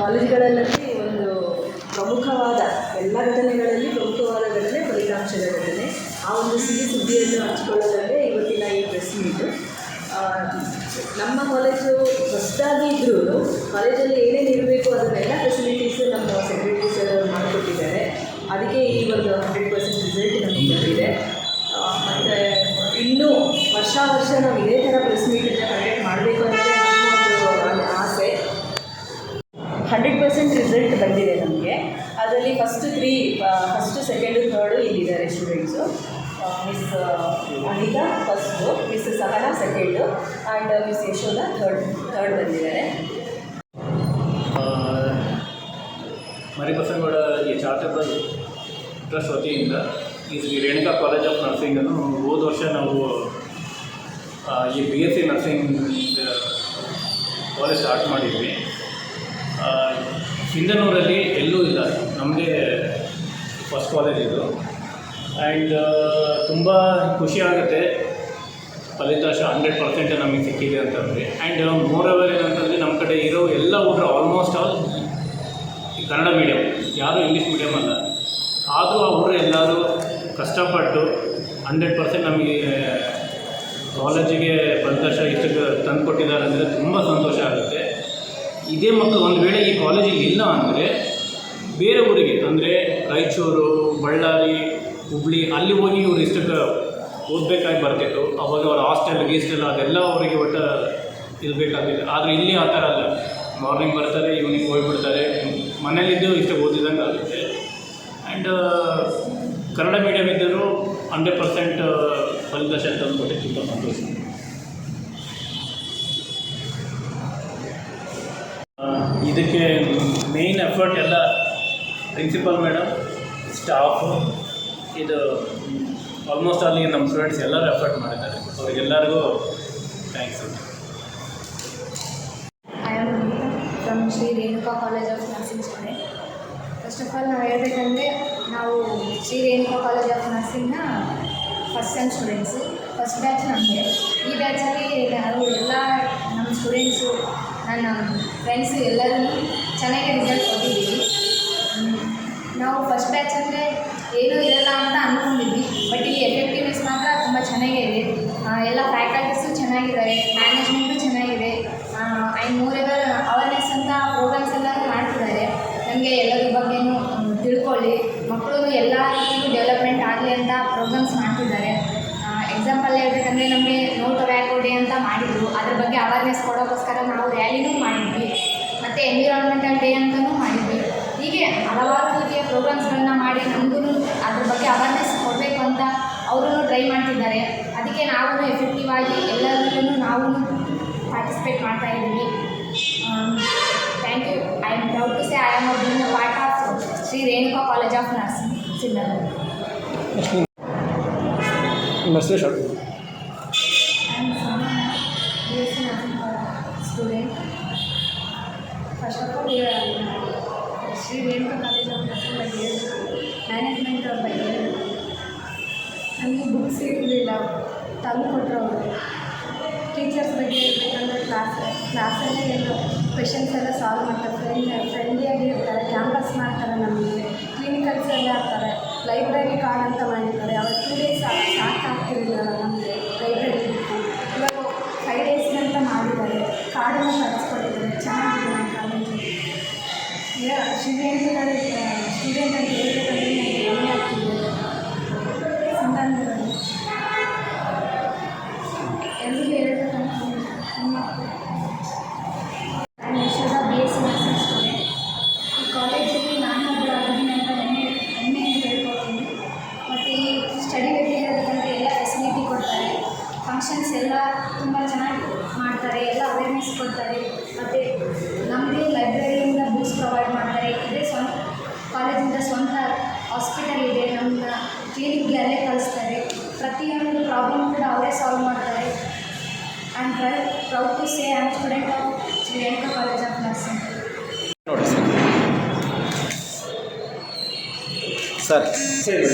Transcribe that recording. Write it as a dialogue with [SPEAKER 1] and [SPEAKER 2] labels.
[SPEAKER 1] ಕಾಲೇಜುಗಳಲ್ಲಿ ಒಂದು ಪ್ರಮುಖವಾದ ಎಲ್ಲ ಘಟನೆಗಳಲ್ಲಿ ಪ್ರಮುಖವಾದ ಘಟನೆ ಫಲಿತಾಂಶದ ಆ ಒಂದು ಸಿಹಿ ಸುದ್ದಿಯನ್ನು ಹಂಚಿಕೊಳ್ಳೋದಂದರೆ ಇವತ್ತಿನ ಈ ಪ್ರೆಸ್ ಮೀಟು ನಮ್ಮ ಕಾಲೇಜು ಹೊಸದಾಗಿ ಇದ್ರೂ. ಕಾಲೇಜಲ್ಲಿ ಏನೇನು ಇರಬೇಕು ಅದನ್ನೆಲ್ಲ ಫೆಸಿಲಿಟೀಸು ನಮ್ಮ ಸೆಕ್ರೆಟರಿ ಸರ್ ಅವರು ಮಾಡಿಕೊಟ್ಟಿದ್ದಾರೆ. ಅದಕ್ಕೆ ಈ ಒಂದು ಹಂಡ್ರೆಡ್ ಪರ್ಸೆಂಟ್ ರಿಸಲ್ಟ್ ನಮಗೆ ಬಂದಿದೆ. ಮತ್ತು ಇನ್ನೂ ವರ್ಷ ವರ್ಷ ನಾವು ಇದೇ ಥರ ಪ್ರೆಸ್ ಮೀಟನ್ನು ಕಂಡಕ್ಟ್ ಮಾಡಬೇಕು ಅನ್ನೋದೇ ನಮ್ಮ ಒಂದು ಆಸೆ ಹಂಡ್ರೆಡ್ ಪರ್ಸೆಂಟ್ ರಿಸಲ್ಟ್ ಬಂದಿದೆ ನಮಗೆ ಅದರಲ್ಲಿ first three first second third ಇಲ್ಲಿದ್ದಾರೆ students miss Anita first miss Sahana second and miss Yashoda third third ಬಂದಿದ್ದಾರೆ.
[SPEAKER 2] ಮರಿಬಸನಗೌಡ ಈ ಚಾರಿಟಬಲ್ ಟ್ರಸ್ಟ್ ವತಿಯಿಂದ ಈ ಶ್ರೀ ರೇಣುಕಾ ಕಾಲೇಜ್ ಆಫ್ ನರ್ಸಿಂಗನ್ನು ಹೋದ ವರ್ಷ ನಾವು ಈ B S C nursing college start ಮಾಡಿದ್ವಿ. ಸಿಂಧನೂರಲ್ಲಿ ಎಲ್ಲೂ ಇಲ್ಲ. ನಮಗೆ ಫಸ್ಟ್ ಕಾಲೇಜ್ ಇದು. ಆ್ಯಂಡ್ ತುಂಬ ಖುಷಿ ಆಗುತ್ತೆ. ಫಲಿತಾಂಶ ಹಂಡ್ರೆಡ್ ಪರ್ಸೆಂಟ್ ನಮಗೆ ಸಿಕ್ಕಿದೆ ಅಂತಂದರೆ ಆ್ಯಂಡ್ ಮೋರ್ ಓವರ್ ಏನಂತಂದರೆ ನಮ್ಮ ಕಡೆ ಇರೋ ಎಲ್ಲ ಹುಡುಗರು ಆಲ್ಮೋಸ್ಟ್ ಆಲ್ ಕನ್ನಡ ಮೀಡಿಯಮ್ ಯಾರೂ ಇಂಗ್ಲೀಷ್ ಮೀಡಿಯಮ್ ಅಲ್ಲ. ಆದರೂ ಆ ಹುಡುಗರು ಎಲ್ಲರೂ ಕಷ್ಟಪಟ್ಟು ಹಂಡ್ರೆಡ್ ಪರ್ಸೆಂಟ್ ನಮಗೆ ಕಾಲೇಜಿಗೆ ಫಲಿತಾಂಶ ಇಷ್ಟು ತಂದು ಕೊಟ್ಟಿದ್ದಾರೆ ಅಂದರೆ ತುಂಬ ಸಂತೋಷ ಆಗುತ್ತೆ. ಇದೇ ಮಕ್ಕಳು ಒಂದು ವೇಳೆ ಈ ಕಾಲೇಜಿಗೆ ಇಲ್ಲ ಅಂದರೆ ಬೇರೆ ಊರಿಗೆ, ಅಂದರೆ ರಾಯಚೂರು, ಬಳ್ಳಾರಿ, ಹುಬ್ಳಿ, ಅಲ್ಲಿ ಹೋಗಿ ಇವರು ಇಷ್ಟಕ್ಕೆ ಓದಬೇಕಾಗಿ ಬರ್ತಿತ್ತು. ಅವಾಗ ಅವ್ರ ಹಾಸ್ಟೆಲ್ ಗೀಸ್ಟೆಲ್ ಅದೆಲ್ಲ ಅವರಿಗೆ ಒಟ್ಟು ಇರಬೇಕಾಗಿತ್ತು ಆದರೆ ಇಲ್ಲಿ ಆ ಥರ ಅಲ್ಲ. ಮಾರ್ನಿಂಗ್ ಬರ್ತಾರೆ ಈವ್ನಿಂಗ್ ಹೋಗ್ಬಿಡ್ತಾರೆ. ಮನೇಲಿದ್ದು ಇಷ್ಟ ಓದಿದಂಗೆ ಆಗುತ್ತೆ. ಆ್ಯಂಡ್ ಕನ್ನಡ ಮೀಡಿಯಮ್ ಇದ್ದರೂ ಹಂಡ್ರೆಡ್ ಪರ್ಸೆಂಟ್ ಫಲಿತಾಂಶ ತಂದುಕೊಟ್ಟೆ ತುಂಬ ಸಂತೋಷ. ಇದಕ್ಕೆ ಮೇಯ್ನ್ ಎಫರ್ಟ್ ಎಲ್ಲ ಪ್ರಿನ್ಸಿಪಲ್ ಮೇಡಮ್ ಸ್ಟಾಫು ಇದು ಆಲ್ಮೋಸ್ಟ್ ಅಲ್ಲಿ ನಮ್ಮ ಸ್ಟೂಡೆಂಟ್ಸ್ ಎಲ್ಲರೂ ಎಫರ್ಟ್ ಮಾಡಿದ್ದಾರೆ. ಅವರಿಗೆಲ್ಲರಿಗೂ thanks
[SPEAKER 3] I am from Shri Renuka college of nursing student first of all ನಾವು ಹೇಳ್ಬೇಕಂದ್ರೆ ನಾವು Shri Renuka college of ನರ್ಸಿಂಗ್ನ first sem students first batch ನಮಗೆ. ಈ ಬ್ಯಾಚಲ್ಲಿ ನಾವು ಎಲ್ಲ ನಮ್ಮ ಸ್ಟೂಡೆಂಟ್ಸು ನನ್ನ ಫ್ರೆಂಡ್ಸು ಎಲ್ಲರೂ ಚೆನ್ನಾಗಿ ರಿಸಲ್ಟ್ ಕೊಟ್ಟಿದ್ದೀವಿ. ನಾವು ಫಸ್ಟ್ ಬ್ಯಾಚ್ ಅಂದರೆ ಏನೂ ಇರಲ್ಲ ಅಂತ ಅಂದ್ಕೊಂಡಿದ್ವಿ ಬಟ್ ಇಲ್ಲಿ ಎಫೆಕ್ಟಿವ್ನೆಸ್ ಮಾತ್ರ ತುಂಬ ಚೆನ್ನಾಗೇ ಇದೆ. ಎಲ್ಲ ಫ್ಯಾಕಲ್ಟೀಸು ಚೆನ್ನಾಗಿದ್ದಾರೆ ಮ್ಯಾನೇಜ್ಮೆಂಟು ಚೆನ್ನಾಗಿದೆ. ಆ್ಯಂಡ್ ಮೋರೆವರ್ ಅವೇರ್ನೆಸ್ ಅಂತ ಪ್ರೋಗ್ರಾಮ್ಸ್ ಎಲ್ಲ ಮಾಡ್ತಿದ್ದಾರೆ. ನಮಗೆ ಎಲ್ಲದ್ರ ಬಗ್ಗೆನೂ ತಿಳ್ಕೊಳ್ಳಿ. ಮಕ್ಕಳು ಎಲ್ಲ ರೀತಿಯೂ ಡೆವಲಪ್ಮೆಂಟ್ ಆಗಲಿ ಅಂತ ಪ್ರೋಗ್ರಾಮ್ಸ್ ಮಾಡ್ತಿದ್ದಾರೆ. ಎಕ್ಸಾಂಪಲ್ ಹೇಳ್ಬೇಕಂದ್ರೆ ನಮಗೆ ನೋಟ್ ಬ್ಯಾಕ್ ಡೇ ಅಂತ ಮಾಡಿದರು. ಅದ್ರ ಬಗ್ಗೆ ಅವೇರ್ನೆಸ್ ಕೊಡೋಕ್ಕೋಸ್ಕರ ನಾವು ರ್ಯಾಲಿನೂ ಮಾಡಿದ್ವಿ. ಮತ್ತು ಎನ್ವಿರಾನ್ಮೆಂಟಲ್ ಡೇ ಅಂತಲೂ ಮಾಡಿದ್ವಿ. ಹೀಗೆ ಹಲವಾರು ರೀತಿಯ ಪ್ರೋಗ್ರಾಮ್ಸ್ಗಳನ್ನ ಮಾಡಿ ನಮಗೂ ಅದ್ರ ಬಗ್ಗೆ ಅವೇರ್ನೆಸ್ ಕೊಡಬೇಕು ಅಂತ ಅವರೂ ಟ್ರೈ ಮಾಡ್ತಿದ್ದಾರೆ. ಅದಕ್ಕೆ ನಾವು ಎಫೆಕ್ಟಿವ್ ಆಗಿ ಎಲ್ಲರಿಗೂ ನಾವು ಪಾರ್ಟಿಸಿಪೇಟ್ ಮಾಡ್ತಾ ಇದ್ದೀವಿ. Thank you I am proud to say I am been part of Shri Renuka college of nursing Sindhanur Are Shri Renuka college nursing ಬಗ್ಗೆ ಮ್ಯಾನೇಜ್ಮೆಂಟ್ ಅವ್ರ ಬಗ್ಗೆ ನಮಗೆ ಬುಕ್ಸ್ ಇರಲಿಲ್ಲ ತಂದು ಕೊಟ್ಟರು ಅವರು ಟೀಚರ್ಸ್ ಬಗ್ಗೆ ಹೇಳ್ಬೇಕಂದ್ರೆ ಕ್ಲಾಸ್ ಕ್ಲಾಸಲ್ಲೇ ಏನು ಕ್ವೆಶನ್ಸ್ ಎಲ್ಲ ಸಾಲ್ವ್ ಮಾಡ್ತಾರೆ ಫ್ರೆಂಡ್ ಫ್ರೆಂಡ್ಲಿಯಾಗಿ ಇರ್ತಾರೆ ಕ್ಯಾಂಪಸ್ ಮಾಡ್ತಾರೆ ನಮಗೆ ಕ್ಲಿನಿಕಲ್ಸ್ ಎಲ್ಲ ಹಾಕ್ತಾರೆ ಲೈಬ್ರರಿ ಕಾರ್ಡ್ ಅಂತ ಮಾಡಿದ್ದಾರೆ ಅವ್ರು ಟೂ ಡೇಸ್ ಸಾಕಾಗ್ತಿರಲಿಲ್ಲ ನಮಗೆ. ಕೊಡ್ತಾರೆ ಮತ್ತು ನಮಗೆ ಲೈಬ್ರರಿಯಿಂದ ಬುಕ್ಸ್ ಪ್ರೊವೈಡ್ ಮಾಡ್ತಾರೆ. ಇದೇ ಸ್ವಂತ ಕಾಲೇಜಿಂದ ಸ್ವಂತ ಹಾಸ್ಪಿಟಲ್ ಇದೆ. ನಮ್ಮನ್ನ ಕ್ಲಿನಿಕ್ಗೆ ಅಲ್ಲೇ ಕಳಿಸ್ತಾರೆ. ಪ್ರತಿಯೊಂದು ಪ್ರಾಬ್ಲಮ್ ಕೂಡ ಅವರೇ ಸಾಲ್ವ್ ಮಾಡ್ತಾರೆ. And pry proud to say and student of Shri college of nursing
[SPEAKER 4] sir. Sir.